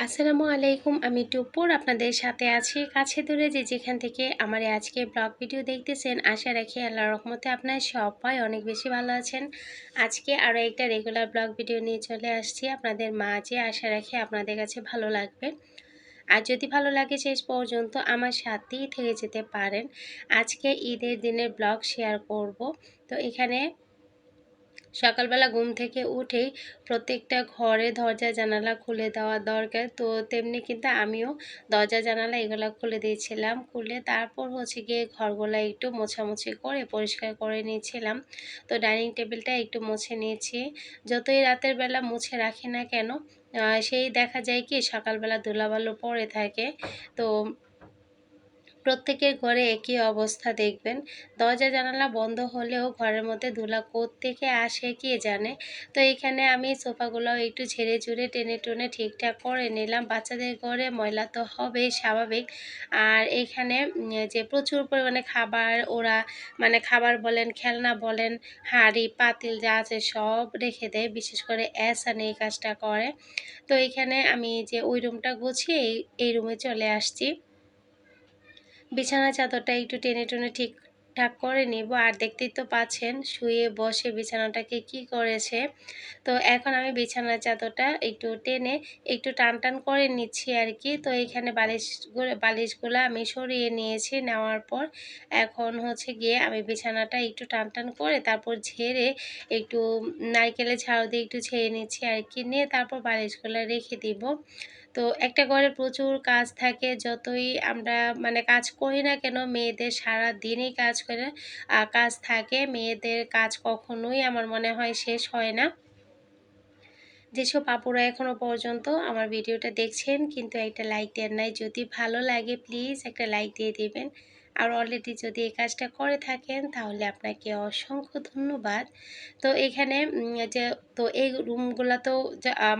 আসসালামু আলাইকুম, আমি টুপুর আপনাদের সাথে আছি কাছে দূরে যে যেখান থেকে আমার আজকে ব্লগ ভিডিও দেখতেছেন। আশা রাখি আল্লাহ রহমতে আপনার সবাই অনেক বেশি ভালো আছেন। আজকে আরও একটা রেগুলার ব্লগ ভিডিও নিয়ে চলে আসছি আপনাদের মাঝে। আশা রাখি আপনাদের কাছে ভালো লাগবে। আর যদি ভালো লাগে শেষ পর্যন্ত আমার সাথেই থেকে যেতে পারেন। আজকে ঈদের দিনের ব্লগ শেয়ার করব। তো এখানে সকালবেলা ঘুম থেকে উঠেই প্রত্যেকটা ঘরে দরজা জানালা খুলে দেওয়া দরকার। তো তেমনি কিন্তু আমিও দরজা জানালা এগুলো খুলে দিয়েছিলাম, খুলে তারপর হচ্ছে গিয়ে ঘরগুলো একটু মোছামুছি করে পরিষ্কার করে নিয়েছিলাম। তো ডাইনিং টেবিলটা একটু মুছে নিয়েছি। যতই রাতের বেলা মুছে রাখি না কেন সেই দেখা যায় কি সকালবেলা ধুলাবালু পড়ে থাকে। তো প্রত্যেকের ঘরে একই অবস্থা দেখবেন। দরজা জানালা বন্ধ হলেও ঘরের মধ্যে ধুলা থেকে আসে কে জানে? তো এখানে আমি সোফাগুলো একটু ঝেড়ে ঝুড়ে টেনে টুনে ঠিকঠাক করে নিলাম। বাচ্চাদের ঘরে ময়লা তো হবেই, স্বাভাবিক। আর এখানে যে প্রচুর পরিমাণে খাবার ওরা মানে খাবার বলেন, খেলনা বলেন, হাঁড়ি, পাতিল যা আছে সব রেখে দেয়, বিশেষ করে অ্যাসান এই কাজটা করে। তো এখানে আমি যে ওই রুমটা গুছিয়ে এই রুমে চলে আসছি। বিছানা চাদরটা একটু টেনে টেনে ঠিকঠাক করে নিব। আর দেখতেই তো পাচ্ছেন, শুয়ে বসে বিছানাটাকে কি করেছে। তো এখন আমি বিছানার চাদরটা একটু টেনে একটু টান টান করে নিচ্ছি আর কি। তো এখানে বালিশ বালিশগুলো আমি সরিয়ে নিয়েছি নেওয়ার পর এখন হচ্ছে গিয়ে আমি বিছানাটা একটু টান টান করে তারপর ঝেড়ে একটু নারকেলের ঝাড়ু দিয়ে একটু ছেড়ে নিচ্ছি আর কি। নিয়ে তারপর বালিশগুলো রেখে দিব। তো একটা ঘরে প্রচুর কাজ থাকে যতই আমরা মানে কাজ করি না কেন, মেয়েদের সারা দিনই কাজ করে কাজ থাকে। মেয়েদের কাজ কখনোই আমার মনে হয় শেষ হয় না। যেসব পাপুরা এখনও পর্যন্ত আমার ভিডিওটা দেখছেন, কিন্তু একটা লাইক দেন নাই। যদি ভালো লাগে, প্লিজ একটা লাইক দিয়ে দিবেন। আর অলরেডি যদি এই কাজটা করে থাকেন, তাহলে আপনাকে অসংখ্য ধন্যবাদ। তো এখানে যে, তো এই রুমগুলো তো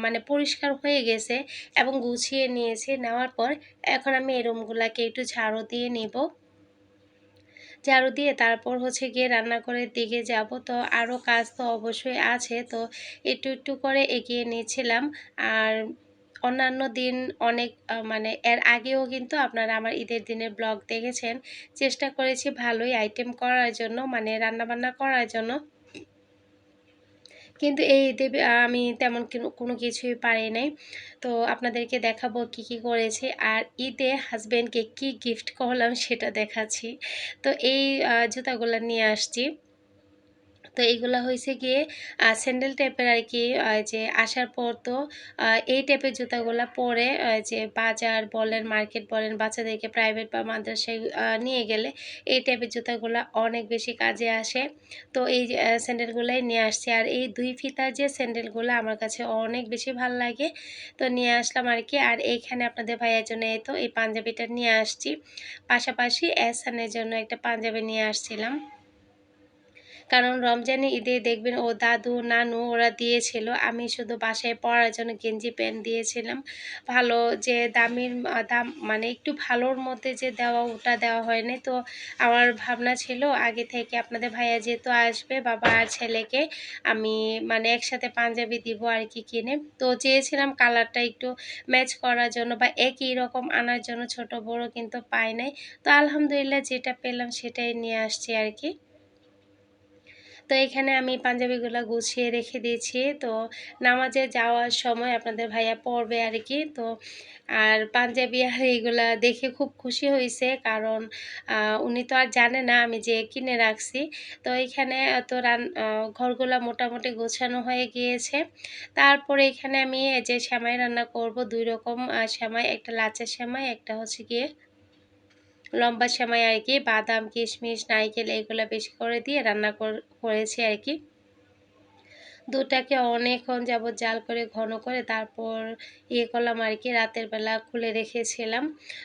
মানে পরিষ্কার হয়ে গেছে এবং গুছিয়ে নিয়েছি, নেওয়ার পর এখন আমি এই রুমগুলোকে একটু ঝাড়ু দিয়ে নিব। ঝাড়ু দিয়ে তারপর হচ্ছে গিয়ে রান্নাঘরের দিকে যাব। তো আরও কাজ তো অবশ্যই আছে। তো একটু একটু করে এগিয়ে নিয়েছিলাম। আর অন্যান্য দিন অনেক মানে এর আগেও কিন্তু আপনারা আমার ঈদের দিনের ব্লগ দেখেছেন। চেষ্টা করেছি ভালোই আইটেম করার জন্য মানে রান্নাবান্না করার জন্য। কিন্তু এই ঈদে আমি তেমন কোনো কিছুই পারি নাই। তো আপনাদেরকে দেখাবো কি কি করেছে আর ঈদে হাজব্যান্ডকে কি গিফট করলাম সেটা দেখাচ্ছি। তো এই জুতাগুলো নিয়ে আসছি। তো এইগুলো হয়েছে গিয়ে স্যান্ডেল টাইপের আর কি যে আসার পর তো এই টাইপের জুতাগুলো পরে যে বাজার বলেন, মার্কেট বলেন, বাচ্চাদেরকে প্রাইভেট বা মাদ্রাসায় নিয়ে গেলে এই টাইপের জুতাগুলো অনেক বেশি কাজে আসে। তো এই স্যান্ডেলগুলাই নিয়ে আসছি। আর এই দুই ফিতার যে স্যান্ডেলগুলো আমার কাছে অনেক বেশি ভালো লাগে, তো নিয়ে আসলাম আর কি আর এইখানে আপনাদের ভাইয়ের জন্য তো, এই পাঞ্জাবিটা নিয়ে আসছি। পাশাপাশি এসানের জন্য একটা পাঞ্জাবি নিয়ে আসছিলাম। কারণ রমজানে ঈদে দেখবেন ও দাদু, নানু ওরা দিয়েছিল। আমি শুধু বাসায় পড়ার জন্য গেঞ্জি প্যান্ট দিয়েছিলাম। ভালো যে দামির, দাম মানে একটু ভালোর মধ্যে যে দেওয়া, ওটা দেওয়া হয়নি। তো আমার ভাবনা ছিল, আগে থেকে আপনাদের ভাইয়া যেহেতু আসবে, বাবা আর ছেলেকে আমি মানে একসাথে পাঞ্জাবি দিব আর কি কিনে। তো চেয়েছিলাম কালারটা একটু ম্যাচ করার জন্য বা একই রকম আনার জন্য, ছোট বড় কিন্তু পাই নাই। তো আলহামদুলিল্লাহ যেটা পেলাম সেটাই নিয়ে আসছি আর কি। তো এখানে আমি পাঞ্জাবিগুলো গুছিয়ে রেখে দিয়েছি। তো নামাজে যাওয়ার সময় আপনাদের ভাইয়া পড়বে আর কি। তো আর পাঞ্জাবি আর এইগুলা দেখে খুব খুশি হয়েছে কারণ উনি তো আর জানে না আমি যে কিনে রাখছি। তো এখানে তো রান ঘরগুলো মোটামুটি গোছানো হয়ে গিয়েছে। তারপরে এখানে আমি যে শ্যামাই রান্না করব, দুই রকম শ্যামাই একটা লাচের শ্যামাই একটা হচ্ছে গিয়ে লম্বা সময় আর কি বাদাম, কিশমিশ, নারকেল, এগুলো বেশি করে দিয়ে রান্না করেছি আর কি। দুটাকে অনেকক্ষণ যাবৎ জাল করে, ঘন করে তারপর ইয়ে করলাম আর কি। রাতের বেলা খুলে রেখেছিলাম।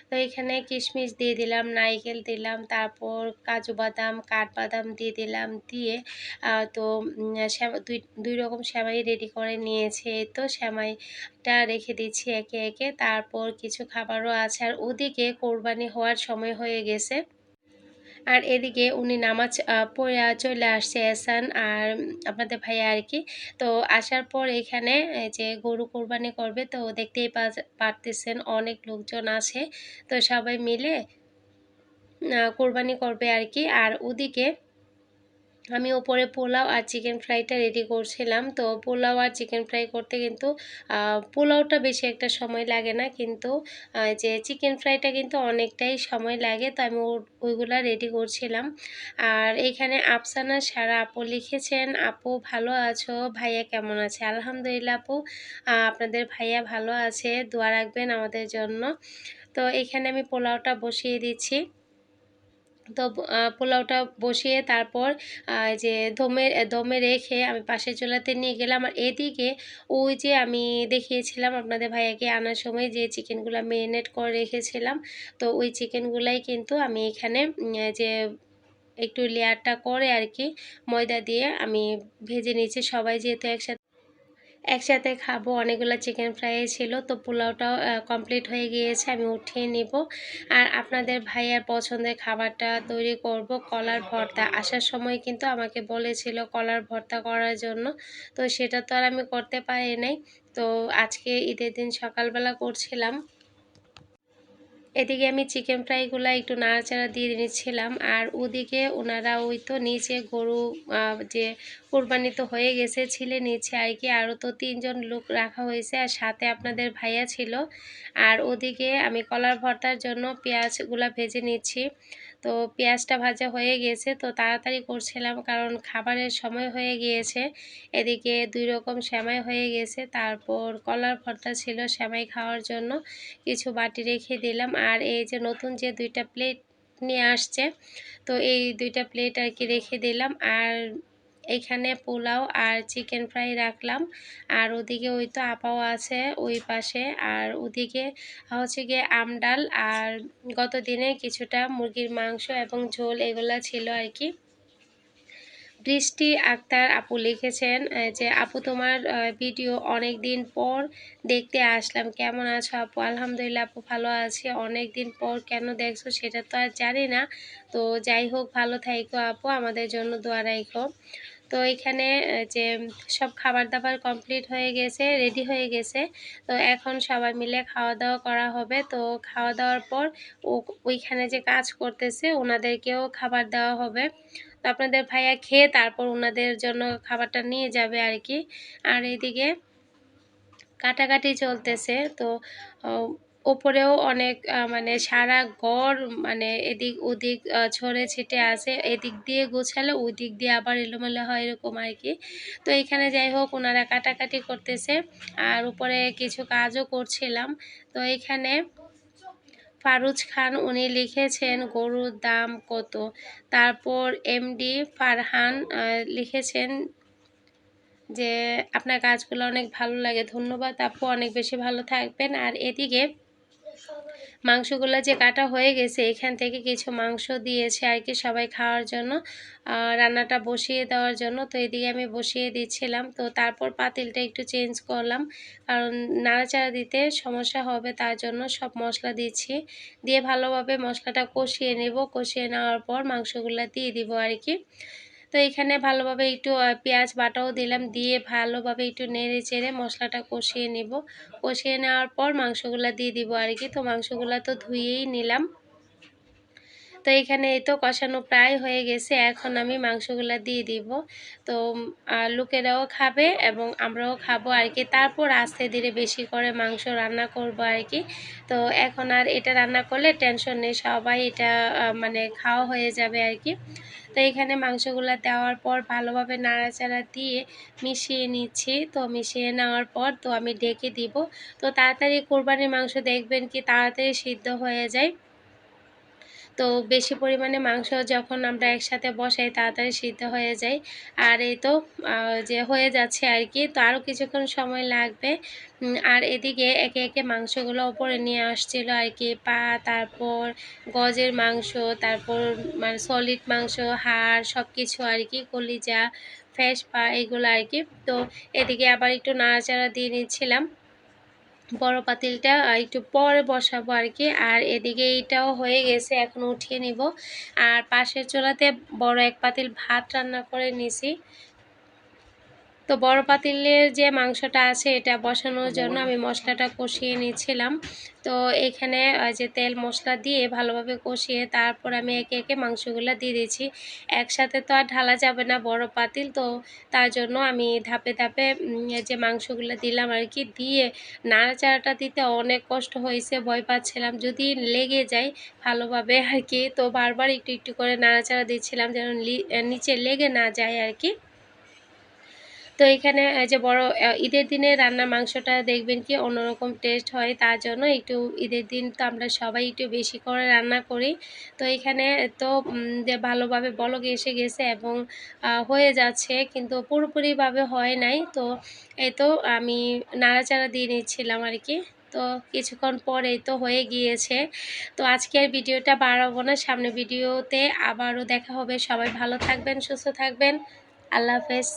তো এখানে কিশমিশ দিয়ে দিলাম নাইকেল দিলাম, তারপর কাজু বাদাম, কাঠবাদাম দিয়ে দিলাম, দিয়ে তো দুই দুই রকম শ্যামাই রেডি করে নিয়েছে। তো শ্যামাইটা রেখে দিচ্ছি একে একে। তারপর কিছু খাবারও আছে। আর ওদিকে কোরবানি হওয়ার সময় হয়ে গেছে। আর এদিকে উনি নামাজ পড়ে চলে আসছে এসান আর আপনাদের ভাইয়া আর কি। তো আসার পর এখানে যে গরু কোরবানি করবে, তো দেখতেই পারতেছেন অনেক লোকজন আছে। তো সবাই মিলে কোরবানি করবে আর কি। আর ওদিকে আমি ওপরে পোলাও আর চিকেন ফ্রাইটা রেডি করছিলাম। তো পোলাও আর চিকেন ফ্রাই করতে কিন্তু পোলাওটা বেশি একটা সময় লাগে না। কিন্তু যে চিকেন ফ্রাইটা কিন্তু অনেকটাই সময় লাগে, তো আমি ওইগুলা রেডি করছিলাম। আর এখানে আফসানা সারা আপু লিখেছেন, আপু ভালো আছো? ভাইয়া কেমন আছে? আলহামদুলিল্লাহ আপু আপনাদের ভাইয়া ভালো আছে। দোয়া রাখবেন আমাদের জন্য। তো এখানে আমি পোলাওটা বসিয়ে দিচ্ছি। তো পোলাওটা বসিয়ে তারপর যে দমে দমে রেখে আমি পাশের চুলাতে নিয়ে গেলাম। আর এদিকে ওই যে আমি দেখিয়েছিলাম আপনাদের ভাইয়াকে আনার সময় যে চিকেনগুলো মেরিনেট করে রেখেছিলাম। তো ওই চিকেনগুলাই কিন্তু আমি এখানে যে একটু লেয়ারটা করে আর কি ময়দা দিয়ে আমি ভেজে নিয়েছি। সবাই যেহেতু একসাথে একসাথে খাব। অনেকগুলো চিকেন ফ্রাই ছিল, তো পোলাওটাও কমপ্লিট হয়ে গিয়েছে, আমি উঠিয়ে নিব। আর আপনাদের ভাইয়ার পছন্দের খাবারটা তৈরি করব, কলার ভর্তা। আসার সময় কিন্তু আমাকে বলেছিল কলার ভর্তা করার জন্য, তো সেটা তো আর আমি করতে পারি নাই। তো আজকে ঈদের দিন সকালবেলা করছিলাম। এদিকে আমি চিকেন ফ্রাইগুলো একটু নাড়াচাড়া দিয়ে নিচ্ছিলাম। আর ওদিকে ওনারা ওই তো নিচে গরু যে কোরবানি তো হয়ে গেছে, ছিলে নিচে আর কি। আরও তো তিনজন লোক রাখা হয়েছে আর সাথে আপনাদের ভাইয়া ছিল। আর ওদিকে আমি কলার ভর্তার জন্য পেঁয়াজগুলা ভেজে নিচ্ছি। তো পেঁয়াজটা ভাজা হয়ে গিয়েছে তো তাড়াতাড়ি করছিলাম কারণ খাবারের সময় হয়ে গিয়েছে। এদিকে দুই রকম শ্যামাই হয়ে গেছে, তারপর কলার ভর্তা ছিল সেমাই খাওয়ার জন্য, কিছু বাটি রেখে দিলাম। আর এই যে নতুন যে দুইটা প্লেট নিয়ে আসছে, তো এই দুইটা প্লেট আর কি রেখে দিলাম। আর এখানে পোলাও আর চিকেন ফ্রাই রাখলাম। আর ওদিকে ওই তো আপাও আছে ওই পাশে। আর ওদিকে হচ্ছে গিয়ে আমডাল আর গত দিনে কিছুটা মুরগির মাংস এবং ঝোল এগুলো ছিল আর কি। বৃষ্টি আক্তার আপু লিখেছেন যে, আপু, তোমার ভিডিও অনেক দিন পর দেখতে আসলাম। কেমন আছো আপু? আলহামদুলিল্লাহ আপু ভালো আছি। অনেক দিন পর কেন দেখছ সেটা তো আর জানি না। তো যাই হোক, ভালো থাইকো আপু। আমাদের জন্য দোয়া রাখো তো এখানে যে সব খাবার দাবার কমপ্লিট হয়ে গেছে রেডি হয়ে গেছে। তো এখন সবাই মিলে খাওয়া দাওয়া করা হবে। তো খাওয়া দাওয়ার পর ওইখানে যে কাজ করতেছে, ওনাদেরকেও খাবার দেওয়া হবে। তো আপনাদের ভাইয়া খেয়ে তারপর ওনাদের জন্য খাবারটা নিয়ে যাবে আর কি। আর এদিকে কাটাকাটি চলতেছে। তো ওপরেও অনেক মানে সারা ঘর মানে এদিক ওদিক ছড়ে ছিটে আছে। এদিক দিয়ে গোছালে ওই দিক দিয়ে আবার এলোমেলো হয় এরকম আর কি। তো এখানে যাই হোক ওনারা কাটাকাটি করতেছে। আর উপরে কিছু কাজও করছিলাম। তো এখানে ফারুজ খান উনি লিখেছেন গরুর দাম কত? তারপর এমডি ফারহান লিখেছেন যে, আপনার কাজগুলো অনেক ভালো লাগে। ধন্যবাদ আপু, অনেক বেশি ভালো থাকবেন। আর এদিকে মাংসগুলো যে কাটা হয়ে গেছে, এখান থেকে কিছু মাংস দিয়েছে আর কি সবাই খাওয়ার জন্য রান্নাটা বসিয়ে দেওয়ার জন্য। তো এদিকে আমি বসিয়ে দিচ্ছিলাম। তো তারপর পাতিলটা একটু চেঞ্জ করলাম। কারণ নাড়াচাড়া দিতে সমস্যা হবে, তার জন্য সব মশলা দিচ্ছি। দিয়ে ভালোভাবে মশলাটা কষিয়ে নেব। কষিয়ে নেওয়ার পর মাংসগুলো দিয়ে দিব আর কি। তো এখানে ভালোভাবে একটু পেঁয়াজ বাটাও দিলাম, দিয়ে ভালোভাবে একটু নেড়ে চেড়ে মশলাটা কষিয়ে নেব। কষিয়ে নেওয়ার পর মাংসগুলা দিয়ে দিব আর কি। তো মাংসগুলা তো ধুয়েই নিলাম। তো এখানে এই তো কষানো প্রায় হয়ে গেছে। এখন আমি মাংসগুলা দিয়ে দিব। তো লোকেরাও খাবে এবং আমরাও খাব আর কি। তারপর আস্তে ধীরে বেশি করে মাংস রান্না করব আর কি। তো এখন আর এটা রান্না করলে টেনশন নেই। সবাই এটা মানে খাওয়া হয়ে যাবে আর কি। তো এখানে মাংসগুলো দেওয়ার পর ভালোভাবে নাড়াচাড়া দিয়ে মিশিয়ে নিচ্ছি। তো মিশিয়ে নেওয়ার পর তো আমি ঢেকে দিব। তো তাড়াতাড়ি কোরবানির মাংস দেখবেন কি তাড়াতাড়ি সিদ্ধ হয়ে যায়। তো বেশি পরিমাণে মাংস যখন আমরা একসাথে বসাই, তাড়াতাড়ি সিদ্ধ হয়ে যায়। আর এই তো যে হয়ে যাচ্ছে আর কি, তো আরও কিছুক্ষণ সময় লাগবে। আর এদিকে একে একে মাংসগুলো ওপরে নিয়ে আসছিল আর কি, পা, তারপর গজের মাংস, তারপর মানে সলিড মাংস, হাড় সব কিছু আর কি, কলিজা, ফ্যাস পা, এগুলো আর কি। তো এদিকে আবার একটু নাড়াচাড়া দিয়ে নিচ্ছিলাম। বড় পাতিলটা একটু পরে বসাবো আর কি আর এদিকে এইটাও হয়ে গেছে, এখন উঠিয়ে নিব। আর পাশের চোলাতে বড় এক পাতিল ভাত রান্না করে নিছি। তো বড় পাতিলের যে মাংসটা আছে এটা বসানোর জন্য আমি মশলাটা কষিয়ে নিয়েছিলাম। তো এখানে যে তেল মশলা দিয়ে ভালোভাবে কষিয়ে তারপর আমি একে একে মাংসগুলো দিয়ে দিয়েছি। একসাথে তো আর ঢালা যাবে না বড় পাতিল, তো তার জন্য আমি ধাপে ধাপে যে মাংসগুলো দিলাম আর কি। দিয়ে নাড়াচাড়াটা দিতে অনেক কষ্ট হয়েছে, ভয় পাচ্ছিলাম। যদি লেগে যায় ভালোভাবে আর কি, তো বারবার একটু একটু করে নাড়াচাড়া দিচ্ছিলাম যেন নিচে লেগে না যায় আর কি। তো এখানে যে বড় ঈদের দিনে রান্নার মাংসটা দেখবেন কি অন্যরকম টেস্ট হয় তার জন্য একটু ঈদের দিন তো আমরা সবাই একটু বেশি করে রান্না করি। তো এখানে তো ভালোভাবে বলক এসে গেছে এবং হয়ে যাচ্ছে কিন্তু পুরোপুরিভাবে হয় নাই। তো এই তো আমি নাড়াচাড়া দিয়ে নিচ্ছিলাম আর কি। তো কিছুক্ষণ পরেই তো হয়ে গিয়েছে। তো আজকের ভিডিওটা বাড়াবো না, সামনে ভিডিওতে আবারও দেখা হবে। সবাই ভালো থাকবেন, সুস্থ থাকবেন। আল্লাহ হাফেজ।